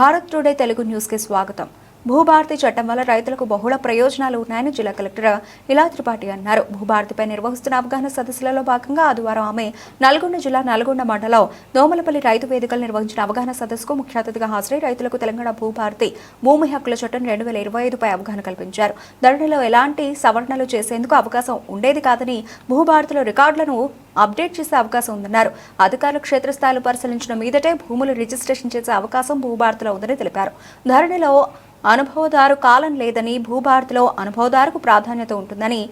Bharat today Telugu న్యూస్కి స్వాగతం. భూభారతి చట్టం వల్ల రైతులకు బహుళ ప్రయోజనాలు ఉన్నాయని జిల్లా కలెక్టర్ ఇలా త్రిపాఠి అన్నారు. భూభారతిపై నిర్వహిస్తున్న అవగాహన సదస్సులలో భాగంగా ఆదివారం ఆమె నల్గొండ జిల్లా నల్గొండ మండలం దోమలపల్లి రైతు వేదికలు నిర్వహించిన అవగాహన సదస్సుకు ముఖ్య అతిథిగా హాజరై రైతులకు తెలంగాణ భూభారతి భూమి హక్కుల చట్టం రెండు వేల ఇరవై ఐదుపై అవగాహన కల్పించారు. ధరణిలో ఎలాంటి సవరణలు చేసేందుకు అవకాశం ఉండేది కాదని భూభారతిలో రికార్డులను అప్డేట్ చేసే అవకాశం ఉందన్నారు. అధికారులు క్షేత్రస్థాయిలో పరిశీలించిన మీదటే భూములు రిజిస్ట్రేషన్ చేసే అవకాశం భూభారతిలో ఉందని తెలిపారు. ధరణిలో అనుభవదారు కాలం లేదని భూభారతిలో అనుభవదారుకు ప్రాధాన్యత ఉంటుందని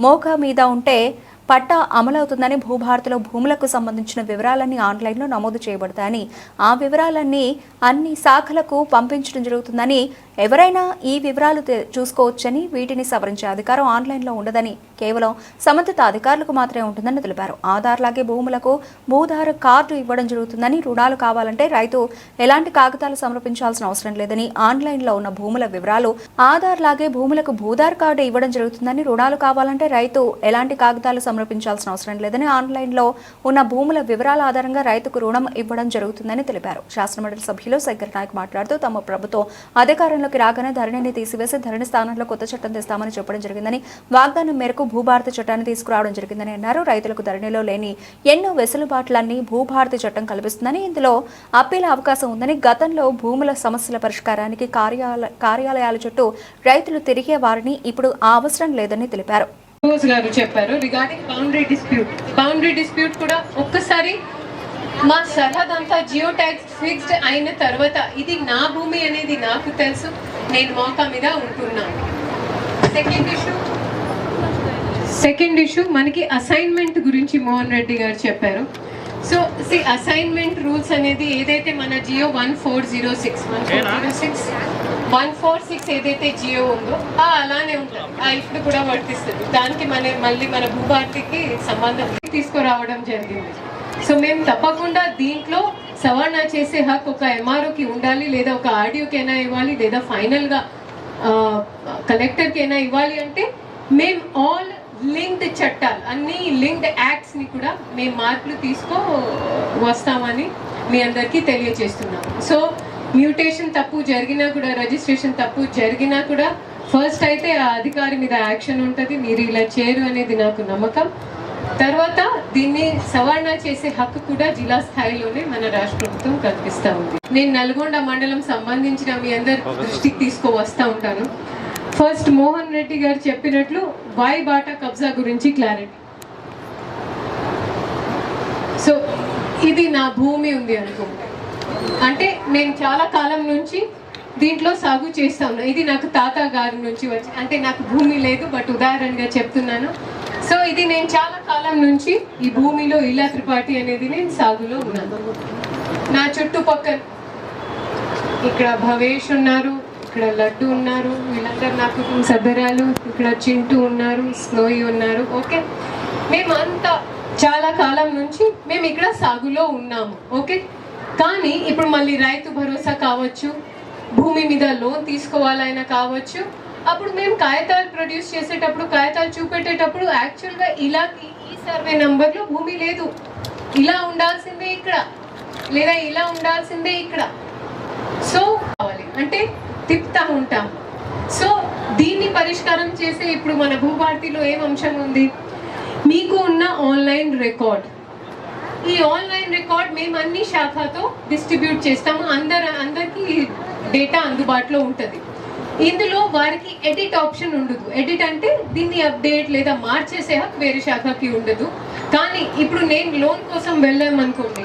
మోక మీద ఉంటే పట్టా అమలవుతుందని భూభారతిలో భూములకు సంబంధించిన వివరాలన్నీ ఆన్లైన్లో నమోదు చేయబడతాయని ఆ వివరాలన్నీ అన్ని శాఖలకు పంపించడం జరుగుతుందని ఎవరైనా ఈ వివరాలు చూసుకోవచ్చని వీటిని సవరించే అధికారం ఆన్లైన్లో ఉండదని కేవలం సంబంధిత అధికారులకు మాత్రమే ఉంటుందని తెలిపారు. ఆధార్ లాగే భూములకు భూధార కార్డు ఇవ్వడం జరుగుతుందని రుణాలు కావాలంటే రైతు ఎలాంటి కాగితాలు సమర్పించాల్సిన అవసరం లేదని ఆన్లైన్లో ఉన్న భూముల వివరాలు ఆధార్ లాగే భూములకు భూధార్ కార్డు ఇవ్వడం జరుగుతుందని రుణాలు కావాలంటే రైతు ఎలాంటి కాగితాలు సమర్పించాల్సిన అవసరం లేదని ఆన్లైన్లో ఉన్న భూముల వివరాల ఆధారంగా రైతుకు రుణం ఇవ్వడం జరుగుతుందని తెలిపారు. శాసనమండలి సభ్యులు శంకర్ నాయక్ మాట్లాడుతూ తమ ప్రభుత్వం అధికారంలోకి రాగానే ధరణిని తీసివేసి ధరణి స్థానంలో కొత్త చట్టం తెస్తామని చెప్పడం జరిగిందని వాగ్దానం మేరకు భూభారత చట్టాన్ని తీసుకురావడం జరిగిందని అన్నారు. రైతులకు ధరణిలో లేని ఎన్నో వెసులుబాట్లన్నీ భూభారతి చట్టం కల్పిస్తుందని ఇందులో అప్పీల అవకాశం ఉందని గతంలో భూముల సమస్యల పరిష్కారానికి కార్యాలయాల చుట్టూ రైతులు తిరిగే వారిని ఇప్పుడు ఆ అవసరం లేదని తెలిపారు. రోజు గారు చెప్పారు regarding boundary dispute boundary dispute కూడా ఒక్కసారి మా సర్హద్ అంతా జియో ట్యాక్స్ ఫిక్స్డ్ అయిన తర్వాత ఇది నా భూమి అనేది నాకు తెలుసు. నేను మోకా మీద ఉంటున్నాను. సెకండ్ ఇష్యూ సెకండ్ ఇష్యూ మనకి అసైన్మెంట్ గురించి మోహన్ రెడ్డి గారు చెప్పారు. సో సి అసైన్మెంట్ రూల్స్ అనేది ఏదైతే మన Jio one four zero six one four zero six one four six ఏదైతే జియో ఉందో ఆ అలానే ఉంటుంది. ఆ ఇప్పుడు కూడా వర్తిస్తుంది. దానికి మన మళ్ళీ మన భూభారతికి సంబంధం తీసుకురావడం జరిగింది. సో మేము తప్పకుండా దీంట్లో సవరణ చేసే హక్కు ఒక ఎంఆర్ఓకి ఉండాలి లేదా ఒక ఆడియోకైనా ఇవ్వాలి లేదా ఫైనల్గా కలెక్టర్కి అయినా ఇవ్వాలి అంటే మేము ఆల్ లింక్డ్ చట్టాలు అన్ని లింక్డ్ యాక్ట్స్ని కూడా మేము మార్పులు తీసుకో వస్తామని మీ అందరికీ తెలియజేస్తున్నాం. సో మ్యూటేషన్ తప్పు జరిగినా కూడా రిజిస్ట్రేషన్ తప్పు జరిగినా కూడా ఫస్ట్ అయితే ఆ అధికారి మీద యాక్షన్ ఉంటుంది మీరు ఇలా చేయరు అనేది నాకు నమ్మకం. తర్వాత దీన్ని సవరణ చేసే హక్కు కూడా జిల్లా స్థాయిలోనే మన రాష్ట్ర ప్రభుత్వం కల్పిస్తా ఉంది. నేను నల్గొండ మండలం సంబంధించిన మీ అందరి దృష్టికి తీసుకువస్తా ఉంటాను. ఫస్ట్ మోహన్ రెడ్డి గారు చెప్పినట్లు వై బాటా కబ్జా గురించి క్లారిటీ సో ఇది నా భూమి ఉంది అనుకుంటే. అంటే నేను చాలా కాలం నుంచి దీంట్లో సాగు చేస్తా ఉన్నా. ఇది నాకు తాత గారి నుంచి వచ్చి అంటే నాకు భూమి లేదు బట్ ఉదాహరణగా చెప్తున్నాను. సో ఇది నేను చాలా కాలం నుంచి ఈ భూమిలో ఇలా త్రిపాఠి అనేది నేను సాగులో ఉన్నాను. నా చుట్టుపక్కల ఇక్కడ భవేష్ ఉన్నారు ఇక్కడ లడ్డు ఉన్నారు. వీళ్ళందరూ నాకు సదరాలు ఇక్కడ చింటూ ఉన్నారు స్నోయి ఉన్నారు. ఓకే? మేమంతా చాలా కాలం నుంచి మేము ఇక్కడ సాగులో ఉన్నాము. ఓకే? కానీ ఇప్పుడు మళ్ళీ రైతు భరోసా కావచ్చు భూమి మీద లోన్ తీసుకోవాలైనా కావచ్చు అప్పుడు మేము కాగితాలు ప్రొడ్యూస్ చేసేటప్పుడు కాగితాలు చూపెట్టేటప్పుడు యాక్చువల్గా ఇలా ఈ- ఈ సర్వే నంబర్లో భూమి లేదు. ఇలా ఉండాల్సిందే ఇక్కడ. లేదా ఇలా ఉండాల్సిందే ఇక్కడ. సో కావాలి. అంటే తిప్పుతా ఉంటాం. సో దీన్ని పరిష్కారం చేసే ఇప్పుడు మన భూభారతిలో ఏం అంశం ఉంది? మీకు ఉన్న ఆన్లైన్ రికార్డ్. ఈ ఆన్లైన్ రికార్డ్ మేము అన్ని శాఖతో డిస్ట్రిబ్యూట్ చేస్తాము. అందరు అందరికీ డేటా అందుబాటులో ఉంటుంది. ఇందులో వారికి ఎడిట్ ఆప్షన్ ఉండదు. ఎడిట్ అంటే దీన్ని అప్డేట్ లేదా మార్చేసే హక్కు వేరే శాఖకి ఉండదు. కానీ ఇప్పుడు నేను లోన్ కోసం వెళ్ళామనుకోండి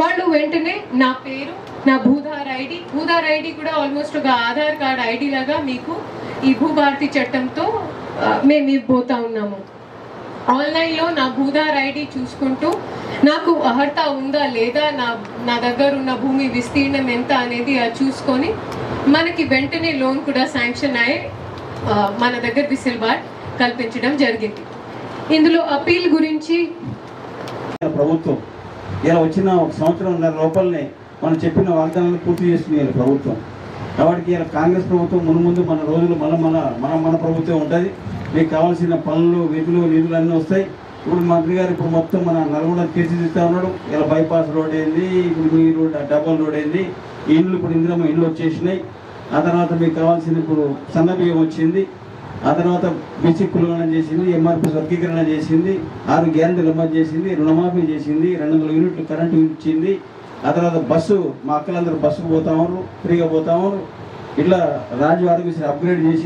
వాళ్ళు వెంటనే నా పేరు నా భూధార్ ఐడి భూధార్ ఐడి కూడా ఆల్మోస్ట్ ఒక ఆధార్ కార్డ్ ఐడి లాగా మీకు ఈ భూభారతి చట్టంతో మేము ఇవ్వబోతా ఉన్నాము. ఆన్లైన్లో నా భూధార్ ఐడి చూసుకుంటూ నాకు అర్హత ఉందా లేదా నా నా దగ్గర ఉన్న భూమి విస్తీర్ణం ఎంత అనేది అది చూసుకొని మనకి వెంటనే లోన్ కూడా శాంక్షన్ అయ్యి మన దగ్గర విసిల్బాట్ కల్పించడం జరిగింది. ఇందులో అపీల్ గురించి ప్రభుత్వం ఇలా వచ్చిన ఒక సంవత్సరం లోపలనే మనం చెప్పిన వాగ్దానాలు పూర్తి చేస్తుంది ప్రభుత్వం. కాబట్టి ఇలా కాంగ్రెస్ ప్రభుత్వం మునుముందు మన రోజులు మన మన మన మన ప్రభుత్వం ఉంటుంది. మీకు కావాల్సిన పనులు విధులు నిధులు అన్నీ వస్తాయి. ఇప్పుడు మంత్రి గారు ఇప్పుడు మొత్తం మన నల్గొండ తీర్చిదిద్దా ఉన్నాడు. ఇలా బైపాస్ రోడ్ ఏంది ఇప్పుడు మీ రోడ్ డబల్ రోడ్ అయింది ఇండ్లు ఇప్పుడు ఇందిరా ఇండ్లు వచ్చేసినాయి. ఆ తర్వాత మీకు కావాల్సింది ఇప్పుడు సన్నబియ్యం వచ్చింది. ఆ తర్వాత బీసీ కులగణం చేసింది ఎంఆర్పి స్వర్గీకరణ చేసింది ఆరు గ్యారెంటీ అమలు చేసింది రుణమాఫీ చేసింది రెండు వందల యూనిట్లు కరెంటు ఇచ్చింది. ఆ తర్వాత బస్సు మా అక్కలందరూ బస్సుకు పోతా ఉన్నారు ఫ్రీగా పోతా ఉన్నారు. ఇట్లా రాజు ఆరోగ్యశ్రీ అప్గ్రేడ్ చేసి